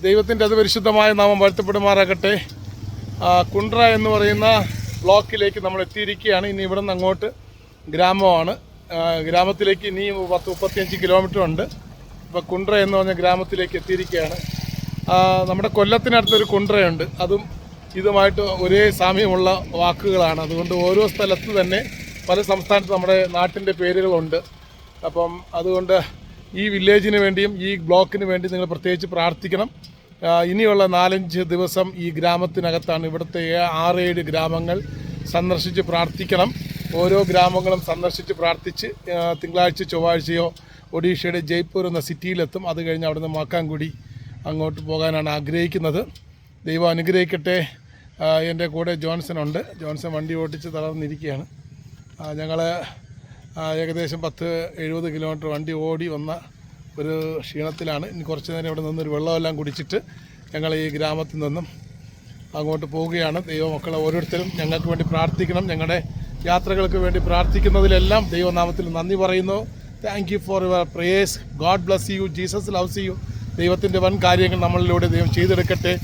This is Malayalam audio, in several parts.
ദൈവത്തിന്റെ അതിപരിശുദ്ധമായ നാമം വാഴ്ത്തപ്പെടുമാറാകട്ടെ. കുണ്ട്ര എന്ന് പറയുന്ന ബ്ലോക്കിലേക്ക് നമ്മൾ എത്തിയിരിക്കുകയാണ്. ഇനി ഇവിടെ നിന്ന് അങ്ങോട്ട് ഗ്രാമമാണ്. ഗ്രാമത്തിലേക്ക് ഇനി പത്ത് മുപ്പത്തിയഞ്ച് കിലോമീറ്റർ ഉണ്ട്. ഇപ്പോൾ കുണ്ട്ര എന്ന് പറഞ്ഞ ഗ്രാമത്തിലേക്ക് എത്തിയിരിക്കുകയാണ്. നമ്മുടെ കൊല്ലത്തിനടുത്തൊരു കുണ്ട്രയുണ്ട്. അതും ഇതുമായിട്ട് ഒരേ സാമ്യമുള്ള വാക്കുകളാണ്. അതുകൊണ്ട് ഓരോ സ്ഥലത്ത് തന്നെ പല സംസ്ഥാനത്ത് നമ്മുടെ നാട്ടിന്റെ പേരുകളുണ്ട്. അപ്പം അതുകൊണ്ട് ഈ വില്ലേജിന് വേണ്ടിയും ഈ ബ്ലോക്കിന് വേണ്ടി നിങ്ങൾ പ്രത്യേകിച്ച് പ്രാർത്ഥിക്കണം. ഇനിയുള്ള നാലഞ്ച് ദിവസം ഈ ഗ്രാമത്തിനകത്താണ് ഇവിടുത്തെ ആറ് ആറേഴ് ഗ്രാമങ്ങൾ സന്ദർശിച്ച് പ്രാർത്ഥിക്കണം. ഓരോ ഗ്രാമങ്ങളും സന്ദർശിച്ച് പ്രാർത്ഥിച്ച് തിങ്കളാഴ്ച ചൊവ്വാഴ്ചയോ ഒഡീഷയുടെ ജയ്പൂർ എന്ന സിറ്റിയിലെത്തും. അത് കഴിഞ്ഞ് അവിടുന്ന് മാക്കാൻകുടി അങ്ങോട്ട് പോകാനാണ് ആഗ്രഹിക്കുന്നത്. ദൈവം അനുഗ്രഹിക്കട്ടെ. എന്റെ കൂടെ ജോൺസൺ ഉണ്ട്. ജോൺസൺ വണ്ടി ഓടിച്ച് തളർന്നിരിക്കുകയാണ്. ഞങ്ങൾ ഏകദേശം പത്ത് എഴുപത് കിലോമീറ്റർ വണ്ടി ഓടി വന്ന ഒരു ക്ഷീണത്തിലാണ്. ഇനി കുറച്ച് നേരം ഇവിടെ നിന്നൊരു വെള്ളമെല്ലാം കുടിച്ചിട്ട് ഞങ്ങൾ ഈ ഗ്രാമത്തിൽ നിന്നും അങ്ങോട്ട് പോവുകയാണ്. ദൈവമക്കളെ ഓരോരുത്തരും ഞങ്ങൾക്ക് വേണ്ടി പ്രാർത്ഥിക്കണം. ഞങ്ങളുടെ യാത്രകൾക്ക് വേണ്ടി പ്രാർത്ഥിക്കുന്നതിലെല്ലാം ദൈവനാമത്തിൽ നന്ദി പറയുന്നു. Thank you for your prayers God bless you Jesus loves you ദൈവത്തിന്റെ വൻ കാര്യങ്ങൾ നമ്മളിലൂടെ ദൈവം ചെയ്തെടുക്കട്ടെ.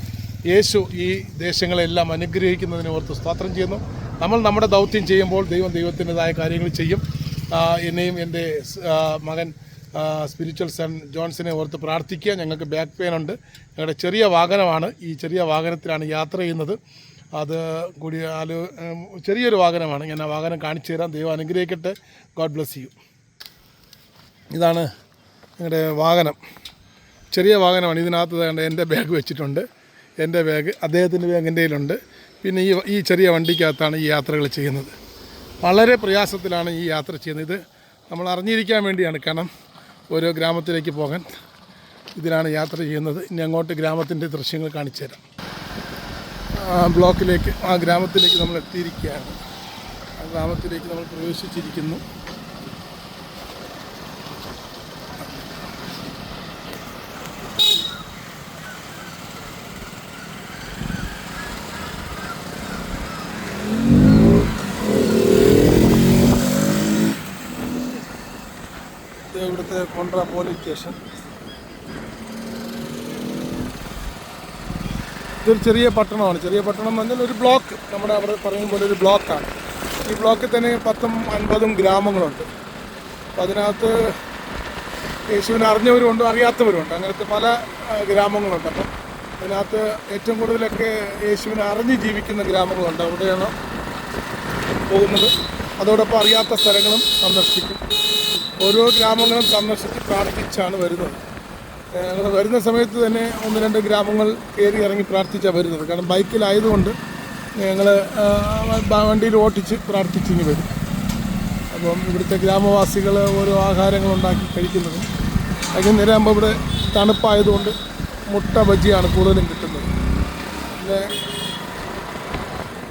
യേശു ഈ ദേശങ്ങളെല്ലാം അനുഗ്രഹിക്കുന്നതിനെ ഓർത്ത് സ്തോത്രം ചെയ്യുന്നു. നമ്മൾ നമ്മുടെ ദൗത്യം ചെയ്യുമ്പോൾ ദൈവം ദൈവത്തിന്റെതായ കാര്യങ്ങൾ ചെയ്യും. എന്നെയും എന്റെ മകൻ സ്പിരിച്വൽ സൺ ജോൺസിനെ ഓർത്ത് പ്രാർത്ഥിക്കുക. ഞങ്ങൾക്ക് ബാക്ക് പെയിൻ ഉണ്ട്. ഞങ്ങളുടെ ചെറിയ വാഹനമാണ്. ഈ ചെറിയ വാഹനത്തിലാണ് യാത്ര ചെയ്യുന്നത്. അത് കൂടി ആലോ ചെറിയൊരു വാഹനമാണ്. ഞാൻ ആ വാഹനം കാണിച്ചു തരാം. ദൈവം അനുഗ്രഹിക്കട്ടെ. ഗോഡ് ബ്ലെസ് യു ഇതാണ് ഞങ്ങളുടെ വാഹനം. ചെറിയ വാഹനമാണ്. ഇതിനകത്ത് എന്റെ ബാഗ് വെച്ചിട്ടുണ്ട്. എന്റെ ബാഗ് അദ്ദേഹത്തിന്റെ ബാഗ് എന്റെ കയ്യിലുണ്ട്. പിന്നെ ഈ ഈ ചെറിയ വണ്ടിക്കകത്താണ് ഈ യാത്രകൾ ചെയ്യുന്നത്. വളരെ പ്രയാസത്തിലാണ് ഈ യാത്ര ചെയ്യുന്നത്. ഇത് നമ്മൾ അറിഞ്ഞിരിക്കാൻ വേണ്ടിയാണ് കാരണം ഓരോ ഗ്രാമത്തിലേക്ക് പോകാൻ. ഇതിലാണ് യാത്ര ചെയ്യുന്നത്. ഇനി അങ്ങോട്ട് ഗ്രാമത്തിന്റെ ദൃശ്യങ്ങൾ കാണിച്ചു തരാം. ആ ബ്ലോക്കിലേക്ക് ആ ഗ്രാമത്തിലേക്ക് നമ്മൾ എത്തിയിരിക്കുകയാണ്. ആ ഗ്രാമത്തിലേക്ക് നമ്മൾ പ്രവേശിച്ചിരിക്കുന്നു. ഇവിടുത്തെ കോൺട്രാ പോലീസ് സ്റ്റേഷൻ. ഇതൊരു ചെറിയ പട്ടണമാണ്. ചെറിയ പട്ടണം എന്ന് പറഞ്ഞാൽ ഒരു ബ്ലോക്ക്. നമ്മുടെ അവിടെ പറയും പോലെ ഒരു ബ്ലോക്കാണ്. ഈ ബ്ലോക്കിൽ തന്നെ പത്തും അൻപതും ഗ്രാമങ്ങളുണ്ട്. അപ്പം അതിനകത്ത് യേശുവിനെ അറിഞ്ഞവരുമുണ്ട് അറിയാത്തവരുമുണ്ട്. അങ്ങനത്തെ പല ഗ്രാമങ്ങളുണ്ട്. അപ്പം അതിനകത്ത് ഏറ്റവും കൂടുതലൊക്കെ യേശുവിനെ അറിഞ്ഞ് ജീവിക്കുന്ന ഗ്രാമങ്ങളുണ്ട്. അവിടെയാണ് പോകുന്നത്. അതോടൊപ്പം അറിയാത്ത സ്ഥലങ്ങളും സന്ദർശിക്കും. ഓരോ ഗ്രാമങ്ങളും സന്ദർശിച്ച് പ്രാർത്ഥിച്ചാണ് വരുന്നത്. വരുന്ന സമയത്ത് തന്നെ ഒന്ന് രണ്ട് ഗ്രാമങ്ങൾ കയറി ഇറങ്ങി പ്രാർത്ഥിച്ചാണ് വരുന്നത്. കാരണം ബൈക്കിലായതുകൊണ്ട് ഞങ്ങൾ വണ്ടിയിൽ ഓട്ടിച്ച് പ്രാർത്ഥിച്ചിങ്ങി വരും. അപ്പം ഇവിടുത്തെ ഗ്രാമവാസികൾ ഓരോ ആഹാരങ്ങൾ ഉണ്ടാക്കി കഴിക്കുന്നതും വൈകുന്നേരം ആകുമ്പോൾ ഇവിടെ തണുപ്പായതുകൊണ്ട് മുട്ട ബജിയാണ് കൂടുതലും കിട്ടുന്നത്. പിന്നെ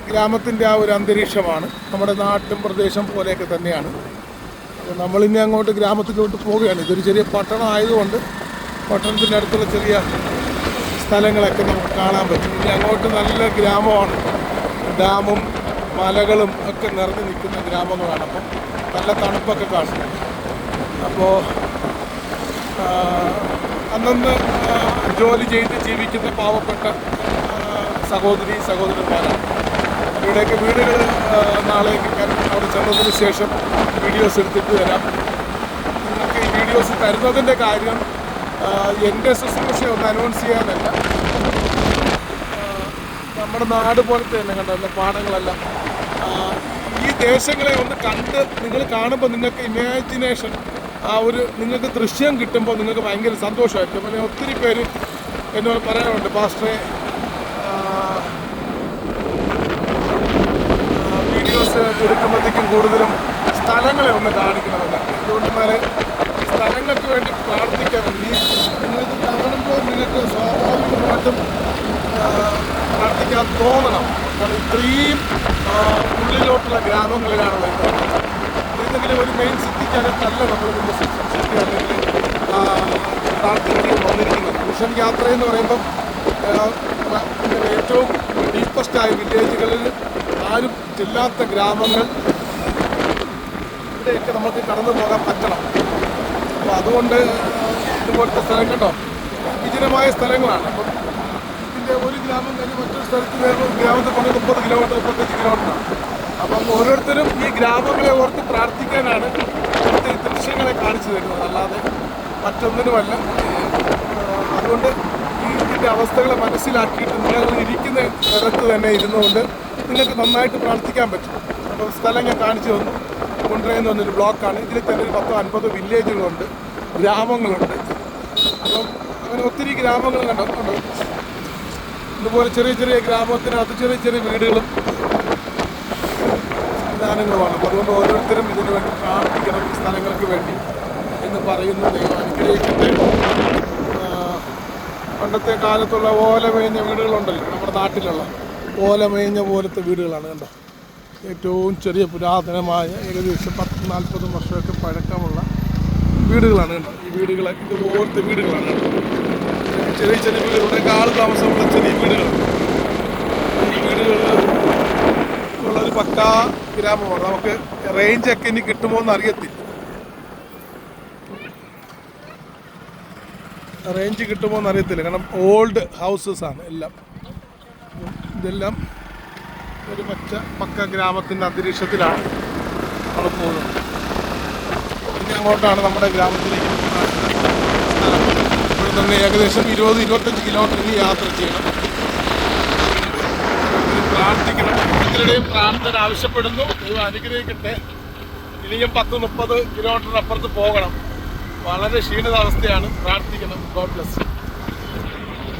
ഗ്രാമത്തിന്റെ ആ ഒരു അന്തരീക്ഷമാണ് നമ്മുടെ നാട്ടും പ്രദേശം പോലെയൊക്കെ തന്നെയാണ്. നമ്മളിനി അങ്ങോട്ട് ഗ്രാമത്തിലോട്ട് പോവുകയാണ്. ഇതൊരു ചെറിയ പട്ടണം ആയതുകൊണ്ട് പട്ടണത്തിന്റെ അടുത്തുള്ള ചെറിയ സ്ഥലങ്ങളൊക്കെ നമുക്ക് കാണാൻ പറ്റും. ഇനി അങ്ങോട്ട് നല്ല ഗ്രാമമാണ്. ഡാമും മലകളും ഒക്കെ നിറഞ്ഞു നിൽക്കുന്ന ഗ്രാമങ്ങളാണ്. അപ്പം നല്ല തണുപ്പൊക്കെ കാണും. അപ്പോൾ അന്നന്ന് ജോലി ചെയ്ത് ജീവിക്കുന്ന പാവപ്പെട്ട സഹോദരി സഹോദരന്മാരാണ്. ഇവിടെയൊക്കെ വീടുകളിൽ നാളെയൊക്കെ ഞാൻ അവിടെ ചെന്നതിന് ശേഷം വീഡിയോസ് എടുത്തിട്ട് തരാം നിങ്ങൾക്ക് ഈ വീഡിയോസ് തരുന്നതിന്റെ കാര്യം എന്റെ ശുശ്രൂഷ ഒന്ന് അനൗൺസ് ചെയ്യാനല്ല. നമ്മുടെ നാട് പോലത്തെ തന്നെ കണ്ടല്ലോ പാടങ്ങളെല്ലാം. ഈ ദേശങ്ങളെ ഒന്ന് കണ്ട് നിങ്ങൾ കാണുമ്പോൾ നിങ്ങൾക്ക് ഇമാജിനേഷൻ ആ ഒരു നിങ്ങൾക്ക് ദൃശ്യം കിട്ടുമ്പോൾ നിങ്ങൾക്ക് ഭയങ്കര സന്തോഷമായിരിക്കും. പിന്നെ ഒത്തിരി പേര് എന്നോട് പറയാറുണ്ട് പാസ്റ്ററെ എടുക്കുമ്പോഴത്തേക്കും കൂടുതലും സ്ഥലങ്ങളെ ഒന്ന് കാണിക്കണമെന്ന്. അതുകൊണ്ട് എന്നാൽ സ്ഥലങ്ങൾക്ക് വേണ്ടി പ്രാർത്ഥിക്കാറുണ്ട് ഈ നിങ്ങൾക്ക് കാണുമ്പോൾ നിങ്ങൾക്ക് സ്വാഭാവികമായിട്ടും പ്രാർത്ഥിക്കാൻ തോന്നണം. കാരണം ഇത്രയും ഉള്ളിലോട്ടുള്ള ഗ്രാമങ്ങളിലാണ് വരുന്നത്. ഏതെങ്കിലും ഒരു മെയിൻ സിറ്റിക്കകത്തല്ല നമ്മൾ സിറ്റി അല്ലെങ്കിൽ പ്രാർത്ഥിക്കാൻ വന്നിരിക്കുന്നത്. മിഷൻ യാത്ര എന്ന് പറയുമ്പം ഏറ്റവും ഡീപ്പസ്റ്റായ വില്ലേജുകളിൽ ആരും ചെല്ലാത്ത ഗ്രാമങ്ങൾ ഇവിടെയൊക്കെ നമുക്ക് കടന്നു പോകാൻ പറ്റണം. അപ്പോൾ അതുകൊണ്ട് ഇതുപോലത്തെ സ്ഥലം കേട്ടോ വിജനമായ സ്ഥലങ്ങളാണ്. അപ്പം ഇതിന്റെ ഒരു ഗ്രാമം കഴിഞ്ഞ് മറ്റൊരു സ്ഥലത്ത് വേറെ ഗ്രാമത്തിൽ കൊണ്ട് മുപ്പത് കിലോമീറ്റർ മുപ്പത്തഞ്ച് കിലോമീറ്ററാണ്. അപ്പം ഓരോരുത്തരും ഈ ഗ്രാമങ്ങളെ ഓർത്ത് പ്രാർത്ഥിക്കാനാണ് ഇവിടുത്തെ ഈ ദൃശ്യങ്ങളെ കാണിച്ചു തരുന്നത്. അല്ലാതെ മറ്റൊന്നിനുമല്ല. അതുകൊണ്ട് ഈ ഇതിന്റെ അവസ്ഥകളെ മനസ്സിലാക്കിയിട്ട് നിങ്ങൾ സ്ഥലത്ത് തന്നെ ഇരുന്നുകൊണ്ട് നിങ്ങൾക്ക് നന്നായിട്ട് പ്രാർത്ഥിക്കാൻ പറ്റും. അപ്പോൾ സ്ഥലം ഞാൻ കാണിച്ചു തന്നു. കൊണ്ടുവരുന്ന വന്നൊരു ബ്ലോക്കാണ്. ഇതിൽ തന്നെ ഒരു പത്തോ അൻപതോ വില്ലേജുകളുണ്ട്. ഗ്രാമങ്ങളുണ്ട്. അപ്പം അങ്ങനെ ഒത്തിരി ഗ്രാമങ്ങൾ കണ്ടോ കണ്ടോ ഇതുപോലെ ചെറിയ ചെറിയ ഗ്രാമത്തിനകത്ത് ചെറിയ ചെറിയ വീടുകളും സംവിധാനങ്ങളുമാണ് അപ്പോൾ അതുകൊണ്ട് ഓരോരുത്തരും ഇതിനു വേണ്ടി പ്രാർത്ഥിക്കണം. സ്ഥലങ്ങൾക്ക് വേണ്ടി എന്ന് പറയുന്നു ദൈവം അനുഗ്രഹിക്കട്ടെ. പണ്ടത്തെ കാലത്തുള്ള ഓല മേഞ്ഞ വീടുകളുണ്ടല്ലോ നാട്ടിലുള്ള ഓലമേഞ്ഞ പോലത്തെ വീടുകളാണ് കണ്ടോ? ഏറ്റവും ചെറിയ പുരാതനമായ ഏകദേശം പത്ത് നാൽപ്പത് വർഷമൊക്കെ പഴക്കമുള്ള വീടുകളാണ് കണ്ടോ? ഈ വീടുകൾ ഇതുപോലത്തെ വീടുകളാണ് ചെറിയ ചെറിയ വീടുകളുടെ ആൾ താമസമുള്ള ചെറിയ വീടുകൾ ഈ വീടുകളിൽ ഉള്ളൊരു പക്കാ ഗ്രാമമാണ്. നമുക്ക് റേഞ്ചൊക്കെ ഇനി കിട്ടുമോ എന്ന് അറിയത്തില്ല. റേഞ്ച് കിട്ടുമോ എന്ന് അറിയത്തില്ല. കാരണം ഓൾഡ് ഹൗസസ് ആണ് എല്ലാം. ഇതെല്ലാം ഒരു പച്ച പക്ക ഗ്രാമത്തിന്റെ അന്തരീക്ഷത്തിലാണ് നമ്മൾ പോകുന്നത്. പിന്നെ അങ്ങോട്ടാണ് നമ്മുടെ ഗ്രാമത്തിലേക്ക് ഇവിടെ തന്നെ ഏകദേശം ഇരുപത് ഇരുപത്തഞ്ച് കിലോമീറ്റർ യാത്ര ചെയ്യണം. പ്രാർത്ഥിക്കണം. പ്രാർത്ഥന ആവശ്യപ്പെടുന്നു. ദൈവം അനുഗ്രഹിക്കട്ടെ. ഇനിയും പത്ത് മുപ്പത് കിലോമീറ്റർ അപ്പുറത്ത് പോകണം. വളരെ ക്ഷീണിതാവസ്ഥയാണ് പ്രാർത്ഥിക്കണം. God bless